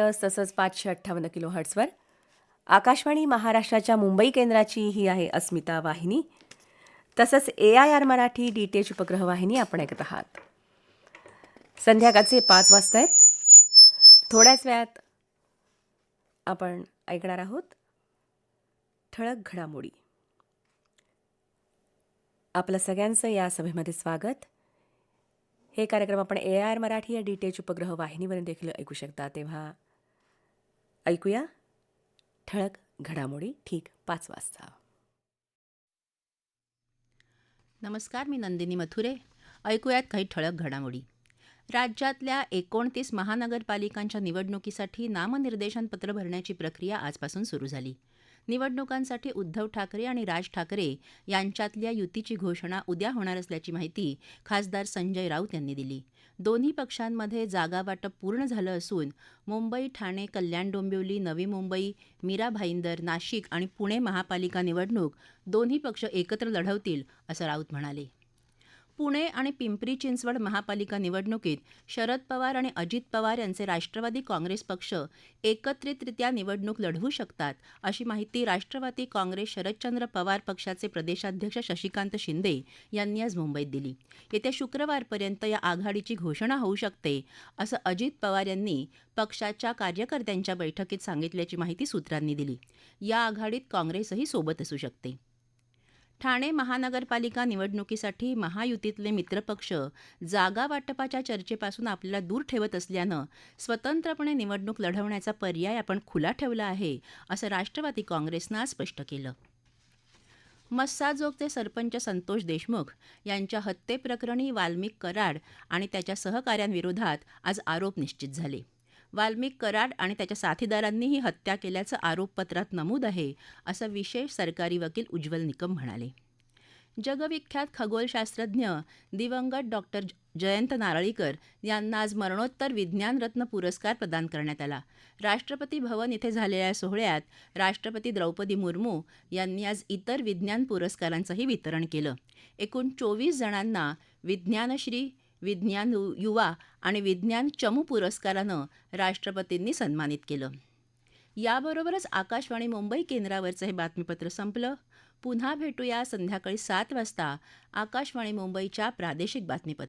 मिनटं तसंच पाचशे अठ्ठावन्न किलो हर्ट्सवर आकाशवाणी महाराष्ट्राच्या मुंबई केंद्राची ही आहे अस्मिता वाहिनी. तसंच A I R Marathi D T H उपग्रह वाहिनी आपण ऐकत आहात. संध्याकाळचे पाच वाजता आहेत. थोड्याच वेळात आपण ऐकणार आहोत ठळक घडामोडी. आपलं सगळ्यांचं या सभेमध्ये स्वागत. हे कार्यक्रम आपण ए आर मराठी या डी टी एच उपग्रह वाहिनीवरून देखील ऐकू शकता तेव्हा ऐकूया. ठळक घडामोडी ठीक पाच वाजता. नमस्कार मी नंदिनी मथुरे. ऐकूयात काही ठळक घडामोडी. राज्यातल्या एकोणतीस महानगरपालिकांच्या निवडणुकीसाठी नामनिर्देशनपत्र भरण्याची प्रक्रिया आजपासून सुरू झाली. निवडणुकांसाठी उद्धव ठाकरे आणि राज ठाकरे यांच्यातल्या युतीची घोषणा उद्या होणार असल्याची माहिती खासदार संजय राऊत यांनी दिली. दोन्ही पक्षांमध्ये जागावाटप पूर्ण झालं असून मुंबई ठाणे कल्याण डोंबिवली नवी मुंबई मीरा भाईंदर नाशिक आणि पुणे महापालिका निवडणूक दोन्ही पक्ष एकत्र लढवतील असं राऊत म्हणाले. पुणे आणि पिंपरी चिंचवड महापालिका निवडणुकीत शरद पवार आणि अजित पवार यांचे राष्ट्रवादी काँग्रेस पक्ष एकत्रितरित्या निवडणूक लढवू शकतात अशी माहिती राष्ट्रवादी काँग्रेस शरदचंद्र पवार पक्षाचे प्रदेशाध्यक्ष शशिकांत शिंदे यांनी आज मुंबईत दिली. येत्या शुक्रवारपर्यंत या आघाडीची घोषणा होऊ शकते असं अजित पवार यांनी पक्षाच्या कार्यकर्त्यांच्या बैठकीत सांगितल्याची माहिती सूत्रांनी दिली. या आघाडीत काँग्रेसही सोबत असू शकते. ठाणे महानगरपालिका निवडणुकीसाठी महायुतीतले मित्रपक्ष जागा वाटपाच्या चर्चेपासून आपल्याला दूर ठेवत असल्यानं स्वतंत्रपणे निवडणूक लढवण्याचा पर्याय आपण खुला ठेवला आहे असं राष्ट्रवादी काँग्रेसनं आज स्पष्ट केलं. मस्साजोगचे सरपंच संतोष देशमुख यांच्या हत्येप्रकरणी वाल्मिक कराड आणि त्याच्या सहकाऱ्यांविरोधात आज आरोप निश्चित झाले. वाल्मिक कराड आणि त्याच्या साथीदारांनी ही हत्या केल्याचं आरोपपत्रात नमूद आहे असं विशेष सरकारी वकील उज्ज्वल निकम म्हणाले. जगविख्यात खगोलशास्त्रज्ञ दिवंगत डॉक्टर जयंत नारळीकर यांना आज मरणोत्तर विज्ञानरत्न पुरस्कार प्रदान करण्यात आला. राष्ट्रपती भवन इथे झालेल्या सोहळ्यात राष्ट्रपती द्रौपदी मुर्मू यांनी आज इतर विज्ञान पुरस्कारांचंही वितरण केलं. एकूण चोवीस जणांना विज्ञानश्री विज्ञान युवा आणि विज्ञान चमू पुरस्कारानं राष्ट्रपतींनी सन्मानित केलं. याबरोबरच आकाशवाणी मुंबई केंद्रावरचं हे बातमीपत्र संपलं. पुन्हा भेटूया संध्याकाळी सात वाजता आकाशवाणी मुंबईच्या प्रादेशिक बातमीपत्र